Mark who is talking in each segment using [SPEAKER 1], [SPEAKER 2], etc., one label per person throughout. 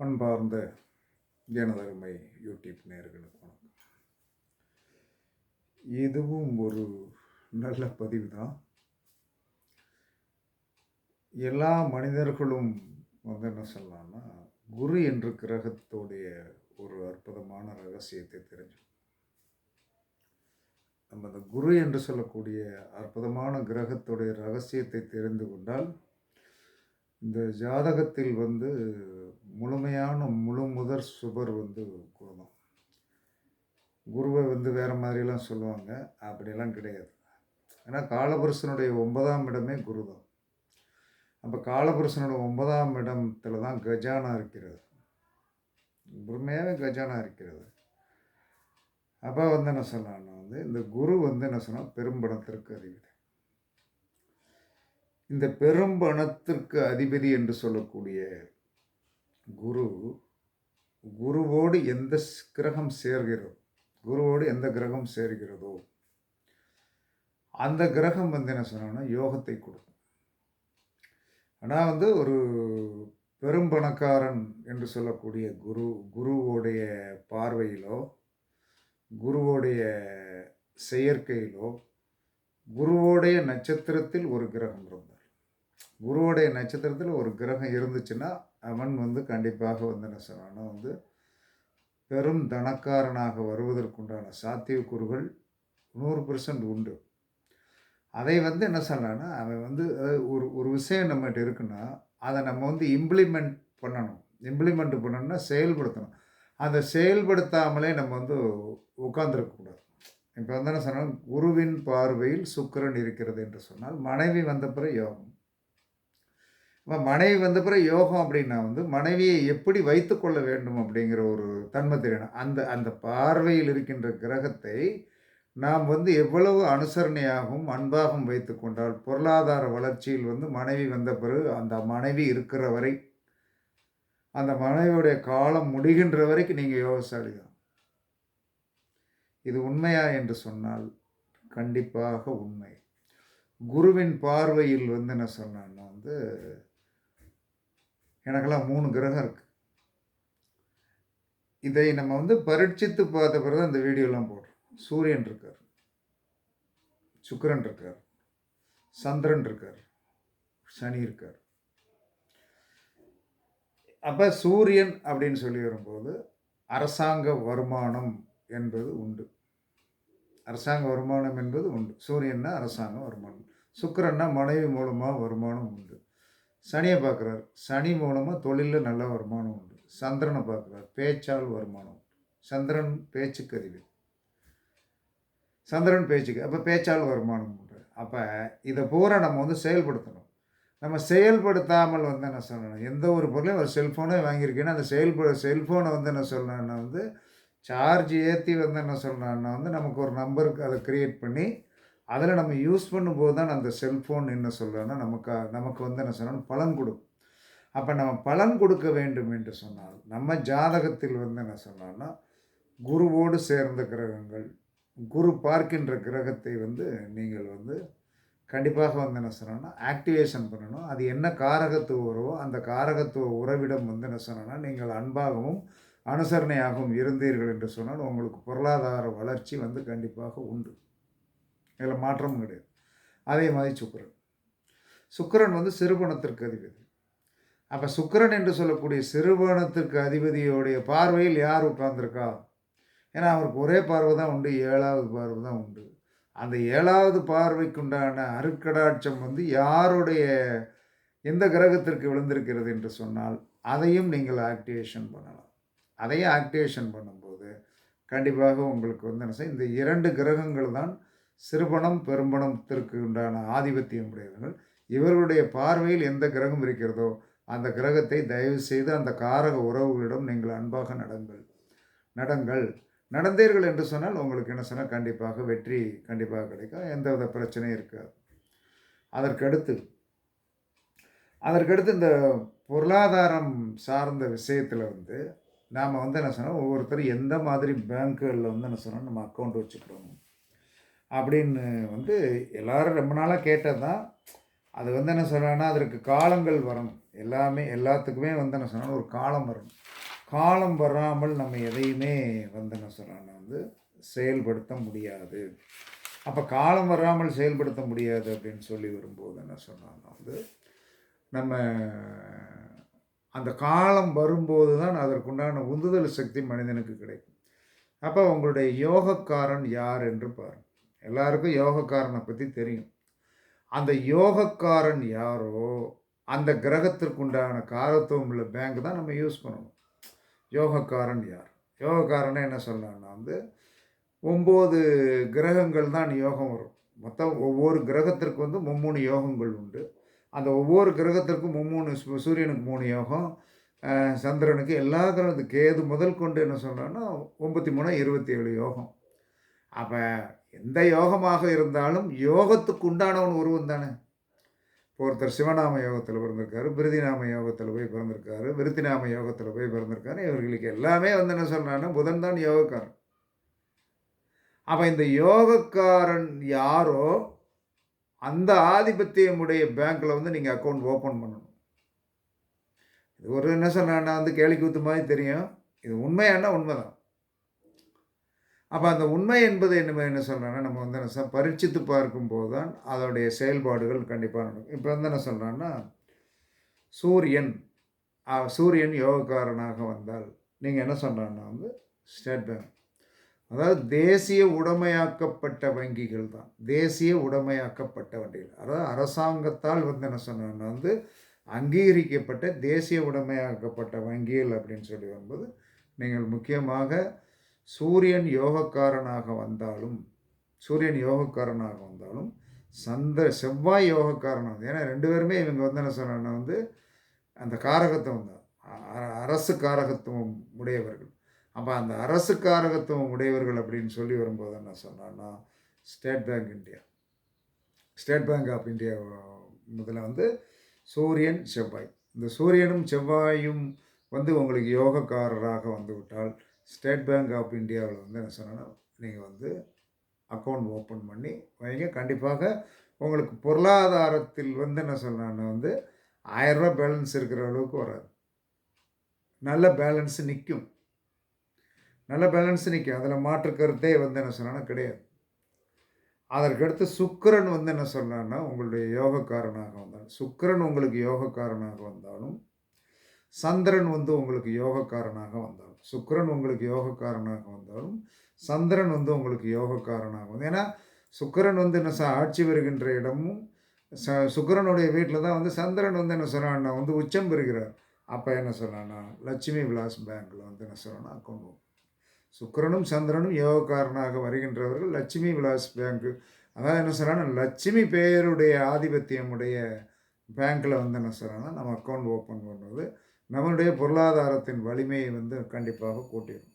[SPEAKER 1] அன்பார்ந்த எனதருமை யூடியூப் நேர்களுக்கு வணக்கம். இதுவும் ஒரு நல்ல பதிவு தான் எல்லா மனிதர்களும் வந்து என்ன சொல்லலாம்னா குரு என்ற கிரகத்தோடைய ஒரு அற்புதமான ரகசியத்தை தெரிஞ்சு நம்ம அந்த குரு என்று சொல்லக்கூடிய அற்புதமான கிரகத்துடைய ரகசியத்தை தெரிந்து கொண்டால் இந்த ஜாதகத்தில் வந்து முழுமையான முழு முதற் சுபர் வந்து குரு தான் குருவை வந்து வேறு மாதிரிலாம் சொல்லுவாங்க. அப்படிலாம் கிடையாது. ஏன்னா காலபுருஷனுடைய ஒன்பதாம் இடமே குரு தான் அப்போ காலபுருஷனோட ஒன்பதாம் இடத்துல தான் கஜானா இருக்கிறது. உண்மையாகவே கஜானா இருக்கிறது. அப்போ வந்து என்ன சொல்லலாம்னா வந்து இந்த குரு வந்து என்ன சொன்னால் பெரும்பணத்திற்கு அதிபதி. இந்த பெரும்பணத்திற்கு அதிபதி என்று சொல்லக்கூடிய குரு குருவோடு எந்த கிரகம் சேர்கிறதோ குருவோடு எந்த கிரகம் சேர்கிறதோ அந்த கிரகம் வந்து என்ன சொன்னோம்னா யோகத்தை கொடுக்கும். ஆனால் வந்து ஒரு பெரும்பணக்காரன் என்று சொல்லக்கூடிய குரு குருவோடைய பார்வையிலோ குருவோடைய செயற்கையிலோ குருவோடைய நட்சத்திரத்தில் ஒரு கிரகம் இருந்தார். குருவோடைய நட்சத்திரத்தில் ஒரு கிரகம் இருந்துச்சுன்னா அவன் வந்து கண்டிப்பாக வந்து என்ன சொன்னான்னா வந்து பெரும் தனக்காரனாக வருவதற்குண்டான சாத்தியக்கூறுகள் நூறு பெர்சன்ட் உண்டு. அதை வந்து என்ன சொல்லலான்னா அவன் வந்து அதாவது ஒரு ஒரு விஷயம் நம்மகிட்ட இருக்குன்னா அதை நம்ம வந்து இம்ப்ளிமெண்ட் பண்ணணும். இம்ப்ளிமெண்ட் பண்ணணும்னா செயல்படுத்தணும். அதை செயல்படுத்தாமலே நம்ம வந்து உட்காந்துருக்கக்கூடாது இப்போ வந்து என்ன சொன்னால் குருவின் பார்வையில் சுக்கிரன் இருக்கிறது என்று சொன்னால் மனைவி வந்த பிறகு யோகம். இப்போ மனைவி வந்த பிறகு யோகம் அப்படின்னா வந்து மனைவியை எப்படி வைத்துக்கொள்ள வேண்டும் அப்படிங்கிற ஒரு தன்மை தெரியணும் அந்த அந்த பார்வையில் இருக்கின்ற கிரகத்தை நாம் வந்து எவ்வளவு அனுசரணையாகவும் அன்பாகவும் வைத்து கொண்டால் பொருளாதார வளர்ச்சியில் வந்து மனைவி வந்த பிறகு அந்த மனைவி இருக்கிற வரை அந்த மனைவியுடைய காலம் முடிகின்ற வரைக்கும் நீங்கள் யோகசாலி தான் இது உண்மையா என்று சொன்னால் கண்டிப்பாக உண்மை. குருவின் பார்வையில் வந்து என்ன சொன்னான்னா வந்து எனக்கெல்லாம் மூணு கிரகம் இருக்குது இதை நம்ம வந்து பரீட்சித்து பார்த்த பிறகு தான் இந்த வீடியோலாம் போடுறோம். சூரியன் இருக்கார். சுக்கரன் இருக்கார். சந்திரன் இருக்கார். சனி இருக்கார். அப்போ சூரியன் அப்படின்னு சொல்லி வரும்போது அரசாங்க வருமானம் என்பது உண்டு. அரசாங்க வருமானம் என்பது உண்டு. சூரியன்னா அரசாங்க வருமானம். சுக்கரன்னா மனைவி மூலமாக வருமானம் உண்டு. சனியை பார்க்குறார். சனி மூலமாக தொழிலில் நல்ல வருமானம் உண்டு. சந்திரனை பார்க்குறார். பேச்சால் வருமானம் உண்டு. சந்திரன் பேச்சுக்கு சந்திரன் பேச்சுக்கு அப்போ பேச்சால் வருமானம் உண்டு. அப்போ இதை பூரா நம்ம வந்து செயல்படுத்தணும். நம்ம செயல்படுத்தாமல் வந்து என்ன சொல்லணும்? எந்த ஒரு பொருளையும் ஒரு செல்ஃபோனே வாங்கியிருக்கேன்னா அந்த செயல்பட செல்ஃபோனை வந்து என்ன சொல்லணும்னா வந்து சார்ஜ் ஏற்றி வந்து என்ன சொல்லணும்னா வந்து நமக்கு ஒரு நம்பருக்கு அதை க்ரியேட் பண்ணி அதில் நம்ம யூஸ் பண்ணும்போது தான் அந்த செல்ஃபோன் என்ன சொல்கிறோன்னா நமக்கு நமக்கு வந்து என்ன சொல்லணும் பலன் கொடுக்கும். அப்போ நம்ம பலன் கொடுக்க வேண்டும் என்று சொன்னால் நம்ம ஜாதகத்தில் வந்து என்ன சொன்னோம்னா குருவோடு சேர்ந்த கிரகங்கள் குரு பார்க்கின்ற கிரகத்தை வந்து நீங்கள் வந்து கண்டிப்பாக வந்து என்ன சொன்னோம்னா ஆக்டிவேஷன் பண்ணணும். அது என்ன காரகத்துவ உறவோ அந்த காரகத்துவ உறவிடம் வந்து என்ன சொன்னோம்னா நீங்கள் அன்பாகவும் அனுசரணையாகவும் இருந்தீர்கள் என்று சொன்னால் உங்களுக்கு பொருளாதார வளர்ச்சி வந்து கண்டிப்பாக உண்டு. இதில் மாற்றமும் கிடையாது. அதே மாதிரி சுக்கரன். சுக்கிரன் வந்து சிறுபணத்திற்கு அதிபதி. அப்போ சுக்கிரன் என்று சொல்லக்கூடிய சிறுபணத்திற்கு அதிபதியோடைய பார்வையில் யார் உட்கார்ந்துருக்கா? ஏன்னா அவருக்கு ஒரே பார்வை தான் உண்டு ஏழாவது பார்வை தான் உண்டு. அந்த ஏழாவது பார்வைக்குண்டான அருக்கடாட்சம் வந்து யாருடைய எந்த கிரகத்திற்கு விழுந்திருக்கிறது என்று சொன்னால் அதையும் நீங்கள் ஆக்டிவேஷன் பண்ணலாம். அதையும் ஆக்டிவேஷன் பண்ணும்போது கண்டிப்பாக உங்களுக்கு வந்து என்ன செய்யும் இந்த இரண்டு கிரகங்கள் தான் சிறுபணம் பெரும்பணத்திற்கு உண்டான ஆதிபத்தியம் உடையவர்கள். இவர்களுடைய பார்வையில் எந்த கிரகம் இருக்கிறதோ அந்த கிரகத்தை தயவு செய்து அந்த காரக உறவுகளிடம் நீங்கள் அன்பாக நடங்கள். நடங்கள். நடந்தீர்கள் என்று சொன்னால் உங்களுக்கு என்ன சொன்னால் கண்டிப்பாக வெற்றி கண்டிப்பாக கிடைக்கும். எந்தவித பிரச்சனையும் இருக்காது. அதற்கடுத்து அதற்கடுத்து இந்த பொருளாதாரம் சார்ந்த விஷயத்தில் வந்து நாம் வந்து என்ன சொன்னால் ஒவ்வொருத்தரும் எந்த மாதிரி பேங்க்குகளில் வந்து என்ன சொன்னால் நம்ம அக்கௌண்ட் வச்சுக்கிறோம். அப்படின்னு வந்து எல்லாரும் ரொம்ப நாளாக கேட்டது தான் அது வந்து என்ன சொல்கிறேன்னா அதற்கு காலங்கள் வரணும் எல்லாமே எல்லாத்துக்குமே வந்து என்ன சொன்னால் ஒரு காலம் வரும். காலம் வராமல் நம்ம எதையுமே வந்து என்ன சொன்னால் வந்து செயல்படுத்த முடியாது. அப்போ காலம் வராமல் செயல்படுத்த முடியாது அப்படின்னு சொல்லி வரும்போது என்ன சொன்னாங்க வந்து நம்ம அந்த காலம் வரும்போது தான் அதற்குண்டான உந்துதல் சக்தி மனிதனுக்கு கிடைக்கும். அப்போ உங்களுடைய யோகக்காரன் யார் என்று பாருங்கள் எல்லாருக்கும் யோகக்காரனை பற்றி தெரியும். அந்த யோகக்காரன் யாரோ அந்த கிரகத்திற்குண்டான காரத்துவம் உள்ள பேங்க் தான் நம்ம யூஸ் பண்ணணும். யோகக்காரன் யார்? யோகக்காரனை என்ன சொல்லலாம்னா வந்து ஒம்பது கிரகங்கள் தான் யோகம் வரும். மொத்தம் ஒவ்வொரு கிரகத்திற்கு வந்து மும்மூணு யோகங்கள் உண்டு. அந்த ஒவ்வொரு கிரகத்திற்கும் மும்மூணு சூரியனுக்கு மூணு யோகம் சந்திரனுக்கு எல்லா கிரகத்துக்கு கேது முதல் கொண்டு என்ன சொல்கிறோன்னா ஒம்பத்தி மூணு இருபத்தி ஏழு யோகம். அப்போ எந்த யோகமாக இருந்தாலும் யோகத்துக்கு உண்டானவன் உருவம் தானே? இப்போ ஒருத்தர் சிவநாம யோகத்தில் பிறந்திருக்காரு பிருதிநாம யோகத்தில் போய் பிறந்திருக்காரு விருத்திநாம யோகத்தில் போய் பிறந்திருக்காரு இவர்களுக்கு எல்லாமே வந்து என்ன சொல்கிறாங்கன்னா புதன் தான் யோகக்காரன். அப்போ இந்த யோகக்காரன் யாரோ அந்த ஆதிபத்தியமுடைய பேங்க்கில் வந்து நீங்கள் அக்கௌண்ட் ஓப்பன் பண்ணணும். இது ஒரு என்ன சொன்னா வந்து கேலிக்கூத்து மாதிரி தெரியும். இது உண்மையானா உண்மைதான். அப்போ அந்த உண்மை என்பது என்ன என்ன சொல்கிறேன்னா நம்ம வந்து என்ன சொல் பரீட்சித்து பார்க்கும்போது தான் அதோடைய செயல்பாடுகள் கண்டிப்பாக நடக்கும். இப்போ வந்து என்ன சொல்கிறான்னா சூரியன் சூரியன் யோகக்காரனாக வந்தால் நீங்கள் என்ன சொல்கிறான்னா வந்து ஸ்டேட் பேங்க். அதாவது தேசிய உடைமையாக்கப்பட்ட வங்கிகள் தான். தேசிய உடைமையாக்கப்பட்ட வங்கிகள். அதாவது அரசாங்கத்தால் வந்து என்ன சொன்னாங்கன்னா வந்து அங்கீகரிக்கப்பட்ட தேசிய உடைமையாக்கப்பட்ட வங்கிகள் அப்படின்னு சொல்லி வரும்போது நீங்கள் முக்கியமாக சூரியன் யோகக்காரனாக வந்தாலும் சூரியன் யோகக்காரனாக வந்தாலும் சந்திர செவ்வாய் யோகக்காரனாக ஏன்னா ரெண்டு பேருமே இவங்க வந்து என்ன சொன்னா வந்து அந்த காரகத்துவம் தான். அ- அரசு காரகத்துவம் உடையவர்கள். அப்போ அந்த அரசு காரகத்துவம் உடையவர்கள் அப்படின்னு சொல்லி வரும்போது என்ன சொன்னான்னா state bank India. State bank of India முதல்ல வந்து சூரியன் செவ்வாய். இந்த சூரியனும் செவ்வாயும் வந்து உங்களுக்கு யோகக்காரராக வந்துவிட்டால் ஸ்டேட் பேங்க் ஆஃப் இந்தியாவில் வந்து என்ன சொன்னேன்னா நீங்கள் வந்து அக்கௌண்ட் ஓப்பன் பண்ணி வைங்க. கண்டிப்பாக உங்களுக்கு பொருளாதாரத்தில் வந்து என்ன சொல்கிறாங்கன்னா வந்து ஆயிரரூபா பேலன்ஸ் இருக்கிற அளவுக்கு வராது. நல்ல பேலன்ஸ் நிற்கும் நல்ல பேலன்ஸ் நிற்கும் அதில் மாற்று கருத்தே வந்து என்ன சொன்னா கிடையாது. அதற்கடுத்து சுக்கரன் வந்து என்ன சொன்னான்னா உங்களுடைய யோகக்காரனாக வந்தாலும் சுக்கிரன் உங்களுக்கு யோகக்காரனாக வந்தாலும் சந்திரன் வந்து உங்களுக்கு யோகக்காரனாக வந்தாலும் சுக்கிரன் உங்களுக்கு யோகக்காரனாக வந்தாலும் சந்திரன் வந்து உங்களுக்கு யோகக்காரனாக வந்து ஏன்னா சுக்கிரன் வந்து என்ன ச- ஆட்சி வருகின்ற இடமும் ச சுக்கிரனுடைய வீட்டில் தான் வந்து சந்திரன் வந்து என்ன சொல்கிறான்னா வந்து உச்சம் பெறுகிறார். அப்போ என்ன சொல்கிறான்னா லட்சுமி விலாஸ் பேங்க்கில் வந்து என்ன சொல்கிறான்னா அக்கௌண்ட் சுக்கிரனும் சந்திரனும் யோகக்காரனாக வருகின்றவர்கள் லட்சுமி விலாஸ் பேங்க்கு அதாவது என்ன சொல்கிறாங்கன்னா லட்சுமி பேருடைய ஆதிபத்தியமுடைய பேங்க்கில் வந்து என்ன சொல்கிறாங்கன்னா நம்ம அக்கௌண்ட் ஓப்பன் பண்ணுறது. நம்மளுடைய பொருளாதாரத்தின் வலிமையை வந்து கண்டிப்பாக கூட்டிடும்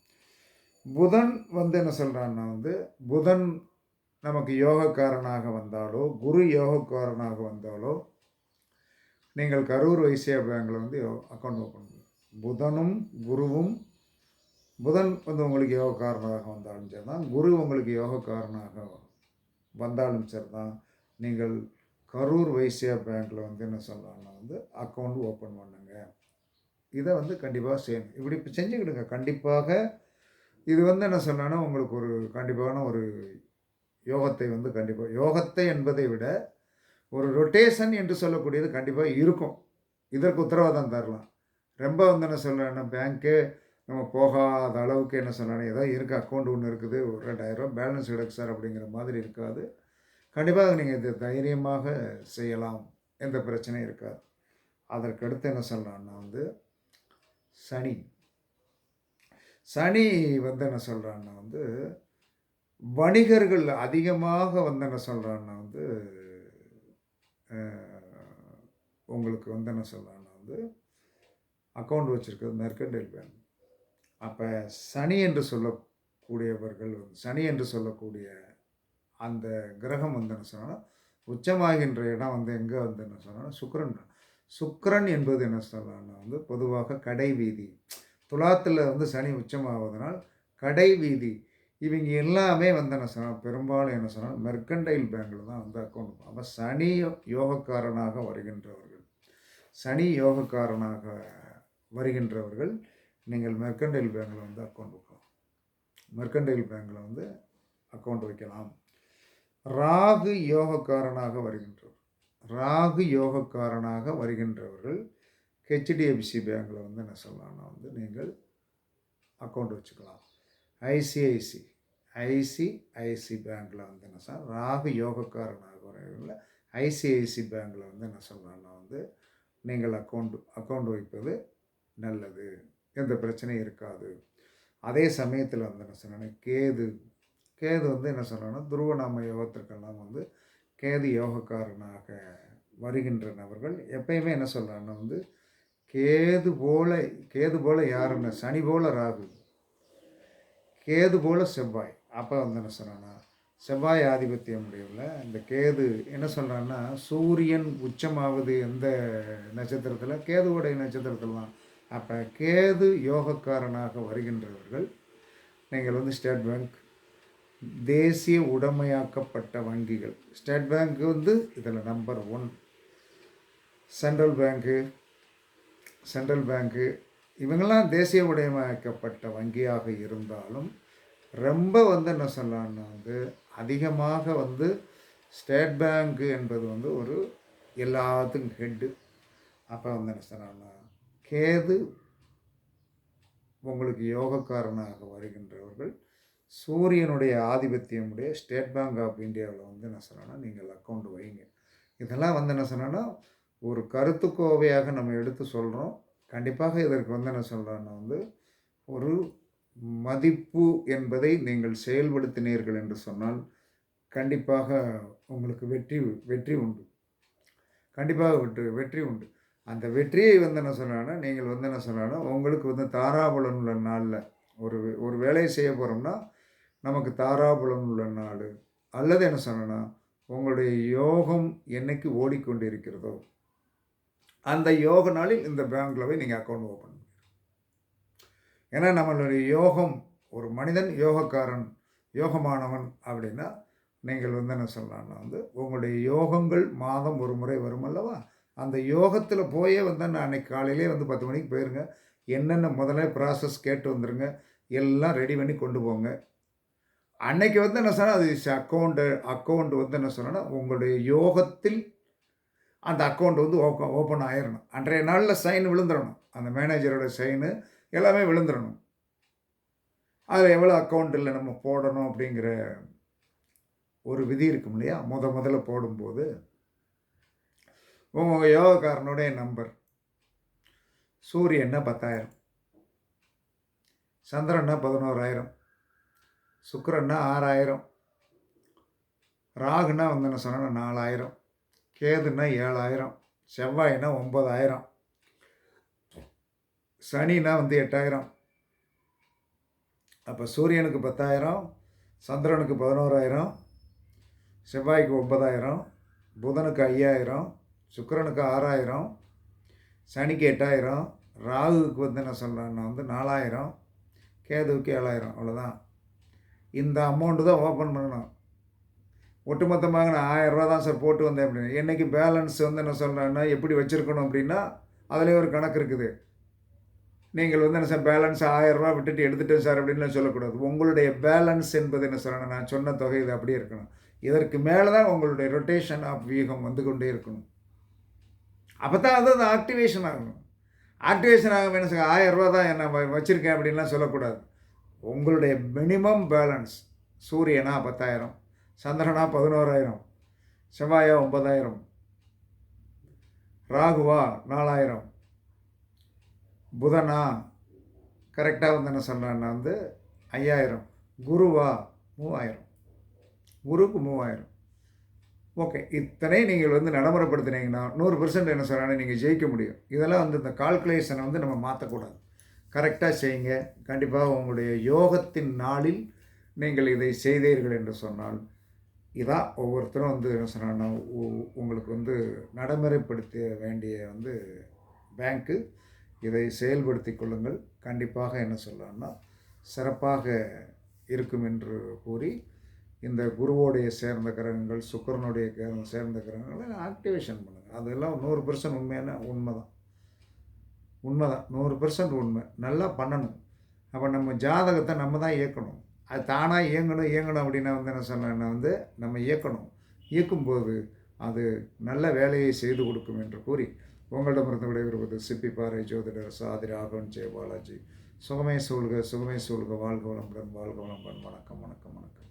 [SPEAKER 1] புதன் வந்து என்ன சொல்கிறான்னா வந்து புதன் நமக்கு யோகக்காரனாக வந்தாலோ குரு யோகக்காரனாக வந்தாலோ நீங்கள் கரூர் வைசியா பேங்கில் வந்து அக்கௌண்ட் ஓப்பன் பண்ணுங்கள் புதனும் குருவும் புதன் வந்து உங்களுக்கு யோகக்காரனாக வந்தாலும் சரி தான் குரு உங்களுக்கு யோகக்காரனாக வந்தாலும் சரி தான் நீங்கள் கரூர் வைசியா பேங்க்கில் வந்து என்ன சொல்லலாம்னா வந்து அக்கௌண்ட் ஓப்பன் பண்ணுங்கள் இதை வந்து கண்டிப்பாக செய்யணும். இப்படி இப்போ செஞ்சுக்கிடுங்க. கண்டிப்பாக இது வந்து என்ன சொன்னான்னா உங்களுக்கு ஒரு கண்டிப்பான ஒரு யோகத்தை வந்து கண்டிப்பாக யோகத்தை என்பதை விட ஒரு ரொட்டேஷன் என்று சொல்லக்கூடியது கண்டிப்பாக இருக்கும். இதற்கு உத்தரவாதம் தரலாம். ரொம்ப வந்து என்ன சொல்கிறேன்னா பேங்க்கே நம்ம போகாத அளவுக்கு என்ன சொல்கிறேன் ஏதோ இருக்குது அக்கௌண்ட் ஒன்று இருக்குது ஒரு ரெண்டாயிரரூபா பேலன்ஸ் கிடக்கு சார் அப்படிங்கிற மாதிரி இருக்காது. கண்டிப்பாக நீங்கள் இது தைரியமாக செய்யலாம். எந்த பிரச்சனையும் இருக்காது. அதற்கடுத்து என்ன சொல்லலாம்னா வந்து சனி. சனி வந்து என்ன சொல்கிறான்னா வந்து வணிகர்கள் அதிகமாக வந்து என்ன சொல்கிறான்னா வந்து உங்களுக்கு வந்து என்ன சொல்கிறான்னா வந்து அக்கௌண்ட் வச்சுருக்கிறது மெர்கண்டைல் பேங்க் அப்போ சனி என்று சொல்லக்கூடியவர்கள் வந்து சனி என்று சொல்லக்கூடிய அந்த கிரகம் வந்து என்ன சொன்னால் உச்சமாகின்ற இடம் வந்து எங்கே வந்து என்ன சொன்னால் சுக்கிரன் சுக்கரன் என்பது என்ன சொல்லலாம்னா வந்து பொதுவாக கடை வீதி. துலாத்தில் வந்து சனி உச்சமாவதனால் கடை வீதி. இவங்க எல்லாமே வந்து என்ன சொன்னால் பெரும்பாலும் என்ன சொன்னால் மெர்கண்டைல் பேங்கில் தான் வந்து அக்கௌண்ட் அப்போ சனி யோகக்காரனாக வருகின்றவர்கள் சனி யோகக்காரனாக வருகின்றவர்கள் நீங்கள் மெர்கண்டைல் பேங்கில் வந்து அக்கௌண்ட் வைக்கலாம் மெர்கண்டைல் பேங்கில் வந்து அக்கௌண்ட் வைக்கலாம். ராகு யோகக்காரனாக வருகின்றவர். ராகு யோகக்காரனாக வருகின்றவர்கள் ஹெச்டிஎஃப்சி பேங்கில் வந்து என்ன சொல்லலாம்னா வந்து நீங்கள் அக்கௌண்ட் வச்சுக்கலாம். ஐசிஐசி ஐசிஐசி பேங்க்கில் வந்து என்ன சார் ராகு யோகக்காரனாக வரவங்கள ஐசிஐசி பேங்க்கில் வந்து என்ன சொல்லலாம்னா வந்து நீங்கள் அக்கௌண்ட் அக்கௌண்ட் வைப்பது நல்லது எந்த பிரச்சனையும் இருக்காது. அதே சமயத்தில் வந்து என்ன சொன்னேன்னா கேது கேது வந்து என்ன சொல்லணும்னா துருவநாம யோகத்திற்கெல்லாம் வந்து கேது யோகக்காரனாக வருகின்ற நபர்கள் எப்பயுமே என்ன சொல்கிறாங்கன்னா வந்து கேது போல கேது போல யாருன்னா சனி போல ராகு கேது போல செவ்வாய். அப்போ வந்து என்ன சொல்கிறான்னா செவ்வாய் ஆதிபத்தியம் முடியவில் இந்த கேது என்ன சொல்கிறான்னா சூரியன் உச்சமாவது எந்த நட்சத்திரத்தில் கேதுவுடைய நட்சத்திரத்தில் தான். அப்போ கேது யோகக்காரனாக வருகின்றவர்கள் நீங்கள் வந்து ஸ்டேட் பேங்க் தேசிய உடைமையாக்கப்பட்ட வங்கிகள். ஸ்டேட் பேங்க் வந்து இதில் நம்பர் ஒன் சென்ட்ரல் பேங்க்கு சென்ட்ரல் பேங்க்கு இவங்கெல்லாம் தேசிய உடைமையாக்கப்பட்ட வங்கியாக இருந்தாலும் ரொம்ப வந்து என்ன சொல்லலாம்னா வந்து அதிகமாக வந்து ஸ்டேட் பேங்க்கு என்பது வந்து ஒரு எல்லாத்துக்கும் ஹெட்டு அப்போ வந்து என்ன சொல்லலாம்னா கேது உங்களுக்கு யோகக்காரனாக வருகின்றவர்கள் சூரியனுடைய ஆதிபத்தியமுடைய ஸ்டேட் பேங்க் ஆஃப் இந்தியாவில் வந்து என்ன சொன்னோன்னா நீங்கள் அக்கௌண்ட் வைங்க. இதெல்லாம் வந்து என்ன சொன்னோன்னா ஒரு கருத்துக்கோவையாக நம்ம எடுத்து சொல்கிறோம் கண்டிப்பாக இதற்கு வந்து என்ன சொல்கிறோன்னா வந்து ஒரு மதிப்பு என்பதை நீங்கள் செயல்படுத்தினீர்கள் என்று சொன்னால் கண்டிப்பாக உங்களுக்கு வெற்றி வெற்றி உண்டு. கண்டிப்பாக வெற்றி வெற்றி உண்டு. அந்த வெற்றியை வந்து என்ன சொன்னான்னா நீங்கள் வந்து என்ன சொன்னான்னா உங்களுக்கு வந்து தாராபுலன் உள்ள நாளில் ஒரு ஒரு வேலையை செய்ய போகிறோம்னா நமக்கு தாராபுலம் உள்ள நாடு. அல்லது என்ன சொன்னேன்னா உங்களுடைய யோகம் என்னைக்கு ஓடிக்கொண்டு இருக்கிறதோ அந்த யோக நாளில் இந்த பேங்க்கில் போய் நீங்கள் அக்கௌண்ட் ஓப்பன் ஏன்னா நம்மளுடைய யோகம் ஒரு மனிதன் யோகக்காரன் யோகமானவன் அப்படின்னா நீங்கள் வந்து என்ன சொல்லலாம்னா வந்து உங்களுடைய யோகங்கள் மாதம் ஒரு முறை வரும் அல்லவா? அந்த யோகத்தில் போயே வந்து நான் அன்னைக்கு காலையிலே வந்து பத்து மணிக்கு போயிருங்க. என்னென்ன முதல்ல ப்ராசஸ் கேட்டு வந்துடுங்க எல்லாம் ரெடி பண்ணி கொண்டு போங்க. அன்னைக்கு வந்து என்ன சொன்னால் அது அக்கௌண்ட்டு அக்கௌண்ட் வந்து என்ன சொன்னால் உங்களுடைய யோகத்தில் அந்த அக்கௌண்ட் வந்து ஓப்பன் ஓப்பன் ஆயிடணும் அன்றைய நாளில் சைன் விழுந்துடணும் அந்த மேனேஜரோட சைனு எல்லாமே விழுந்துடணும் அதில் எவ்வளோ அக்கௌண்ட்டில் நம்ம போடணும் அப்படிங்கிற ஒரு விதி இருக்கும் இல்லையா? முத முதல்ல போடும்போது. உங்கள் யோகக்காரனுடைய நம்பர் சூரியன்னா பத்தாயிரம். சந்திரன்னா பதினோராயிரம். சுக்கரன்னா ஆறாயிரம். ராகுனா வந்து என்ன சொன்னால் நாலாயிரம். கேதுன்னா ஏழாயிரம். செவ்வாய்னா ஒம்பதாயிரம் சனினா வந்து எட்டாயிரம். அப்போ சூரியனுக்கு பத்தாயிரம் சந்திரனுக்கு பதினோராயிரம் செவ்வாய்க்கு ஒன்பதாயிரம் புதனுக்கு ஐயாயிரம் சுக்கரனுக்கு ஆறாயிரம் சனிக்கு எட்டாயிரம் ராகுவுக்கு வந்து என்ன சொல்கிறேன்னா வந்து நாலாயிரம் கேதுவுக்கு ஏழாயிரம். அவ்வளோதான் இந்த அமௌண்ட்டு தான் ஓப்பன் பண்ணணும். ஒட்டுமொத்தமாக நான் ஆயிரரூவா தான் சார் போட்டு வந்தேன் அப்படின்னு என்றைக்கு பேலன்ஸ் வந்து என்ன சொல்கிறேன்னா எப்படி வச்சுருக்கணும் அப்படின்னா அதுலேயே ஒரு கணக்கு இருக்குது. நீங்கள் வந்து என்ன சார் பேலன்ஸ் ஆயிரரூவா விட்டுட்டு எடுத்துட்டேன் சார் அப்படின்னு சொல்லக்கூடாது. உங்களுடைய பேலன்ஸ் என்பது என்ன சொல்கிறேன் நான் சொன்ன தொகை இது அப்படியே இருக்கணும். இதற்கு மேலே தான் உங்களுடைய ரொட்டேஷன் ஆஃப் வியூகம் வந்து கொண்டே இருக்கணும். அப்போ தான் அது அது ஆக்டிவேஷன் ஆகணும். ஆக்டிவேஷன் ஆக என்ன சார் ஆயிரரூவா தான் என்ன வச்சுருக்கேன் அப்படின்லாம் சொல்லக்கூடாது. உங்களுடைய மினிமம் பேலன்ஸ் சூரியனா பத்தாயிரம் சந்திரனா பதினோராயிரம் செவ்வாயா ஒன்பதாயிரம் ராகுவா நாலாயிரம் புதனா கரெக்டாக வந்து என்ன சொல்கிறேன்னா வந்து ஐயாயிரம் குருவா மூவாயிரம் குருக்கு மூவாயிரம். ஓகே இத்தனை நீங்கள் வந்து நடைமுறைப்படுத்தினீங்கன்னா நூறு பெர்சன்ட் என்ன சொல்கிறாங்க நீங்கள் ஜெயிக்க முடியும். இதெல்லாம் வந்து இந்த கால்குலேஷனை வந்து நம்ம மாற்றக்கூடாது கரெக்டாக செய்யுங்க. கண்டிப்பாக உங்களுடைய யோகத்தின் நாளில் நீங்கள் இதை செய்தீர்கள் என்று சொன்னால் இதான் ஒவ்வொருத்தரும் வந்து என்ன சொன்னாங்கன்னா உங்களுக்கு வந்து நடைமுறைப்படுத்த வேண்டிய வந்து பேங்க்கு இதை செயல்படுத்தி கொள்ளுங்கள். கண்டிப்பாக என்ன சொல்லலாம்னா சிறப்பாக இருக்கும் என்று கூறி இந்த குருவோடைய சேர்ந்த கிரகங்கள் சுக்கரனுடைய சேர்ந்த கிரகங்களை ஆக்டிவேஷன் பண்ணுங்கள் அதெல்லாம் நூறு பர்சன்ட் உண்மையான உண்மை தான் உண்மை தான் நூறு பெர்சன்ட் உண்மை. நல்லா பண்ணணும். அப்போ நம்ம ஜாதகத்தை நம்ம தான் இயக்கணும். அது தானாக இயங்கணும் இயங்கணும் அப்படின்னா வந்து என்ன சொன்னேன்னா வந்து நம்ம இயக்கணும். இயக்கும்போது அது நல்ல வேலையை செய்து கொடுக்கும் என்று கூறி உங்களிடமிருந்து விடைபெறுவது சிப்பிப்பாறை ஜோதிடர் சாதி ராகவன் ஜெய பாலாஜி சுகமே சூழ்க சுகமே சூழ்க. வாழ்க வளம்புடன் வாழ்க வளம்புடன் வணக்கம் வணக்கம் வணக்கம்.